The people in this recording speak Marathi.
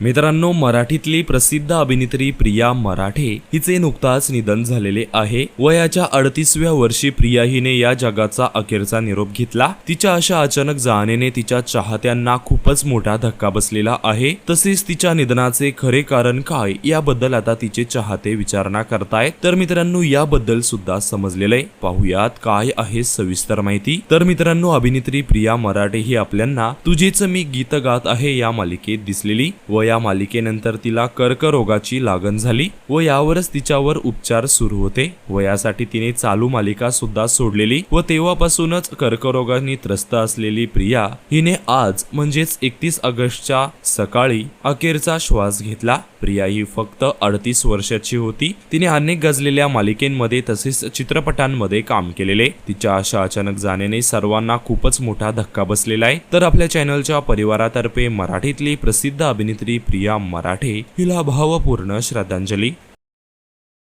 मित्रांनो मराठीतली प्रसिद्ध अभिनेत्री प्रिया मराठे हिचे नुकताच निधन झालेले आहे. वयाच्या अडतीसव्या वर्षी प्रिया हिने या जगाचा अखेरचा निरोप घेतला. तिच्या अशा अचानक जाणीने तिच्या चाहत्यांना खूपच मोठा धक्का बसलेला आहे. तसेच तिच्या निधनाचे खरे कारण काय याबद्दल आता तिचे चाहते विचारणा करतायत. तर मित्रांनो याबद्दल सुद्धा समजलेलं आहे. पाहुयात काय आहे सविस्तर माहिती. तर मित्रांनो अभिनेत्री प्रिया मराठे ही आपल्यांना तुझेच मी गीत गात आहे या मालिकेत दिसलेली. व या मालिकेनंतर तिला कर्करोगाची लागण झाली व यावरच तिच्यावर उपचार सुरू होते व यासाठी तिने चालू मालिका सुद्धा सोडलेली व तेव्हापासूनच कर्करोगाने त्रस्त असलेली प्रिया हिने आज म्हणजेच एकतीस ऑगस्टच्या सकाळी अखेरचा श्वास घेतला. प्रिया ही फक्त अडतीस वर्षाची होती. तिने अनेक गजलेल्या मालिकेमध्ये तसेच चित्रपटांमध्ये काम केलेले. तिच्या अशा अचानक जाण्याने सर्वांना खूपच मोठा धक्का बसलेला आहे. तर आपल्या चॅनलच्या परिवारातर्फे मराठीतली प्रसिद्ध अभिनेत्री प्रिया मराठे हिला भावपूर्ण श्रद्धांजली.